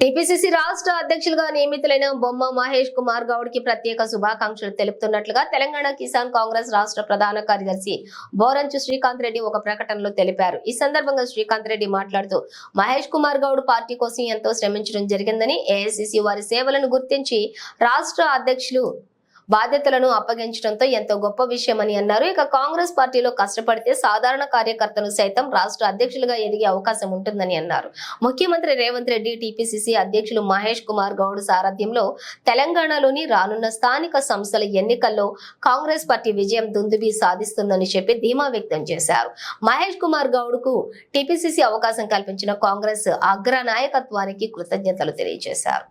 TPCC రాష్ట్ర అధ్యక్షులుగా నియమితులైన బొమ్మ మహేష్ కుమార్ గౌడ్కి ప్రత్యేక శుభాకాంక్షలు తెలుపుతున్నట్లుగా తెలంగాణ కిసాన్ కాంగ్రెస్ రాష్ట్ర ప్రధాన కార్యదర్శి బోరంచు శ్రీకాంత్ రెడ్డి ఒక ప్రకటనలో తెలిపారు. ఈ సందర్భంగా శ్రీకాంత్ రెడ్డి మాట్లాడుతూ మహేష్ కుమార్ గౌడ్ పార్టీ కోసం ఎంతో శ్రమించడం జరిగిందని ఏఐసిసి వారి సేవలను గుర్తించి రాష్ట్ర అధ్యక్షులు బాధ్యతలను అప్పగించడంతో ఎంతో గొప్ప విషయమని అన్నారు. ఇక కాంగ్రెస్ పార్టీలో కష్టపడితే సాధారణ కార్యకర్తలు సైతం రాష్ట్ర అధ్యక్షులుగా ఎదిగే అవకాశం ఉంటుందని అన్నారు. ముఖ్యమంత్రి రేవంత్ రెడ్డి టీపీసీసీ అధ్యక్షులు మహేష్ కుమార్ గౌడ్ సారథ్యంలో తెలంగాణలోని రానున్న స్థానిక సంస్థల ఎన్నికల్లో కాంగ్రెస్ పార్టీ విజయం దుందుబి సాధిస్తుందని చెప్పి ధీమా వ్యక్తం చేశారు. మహేష్ కుమార్ గౌడ్కు టీపీసీసీ అవకాశం కల్పించిన కాంగ్రెస్ అగ్ర నాయకత్వానికి కృతజ్ఞతలు తెలియజేశారు.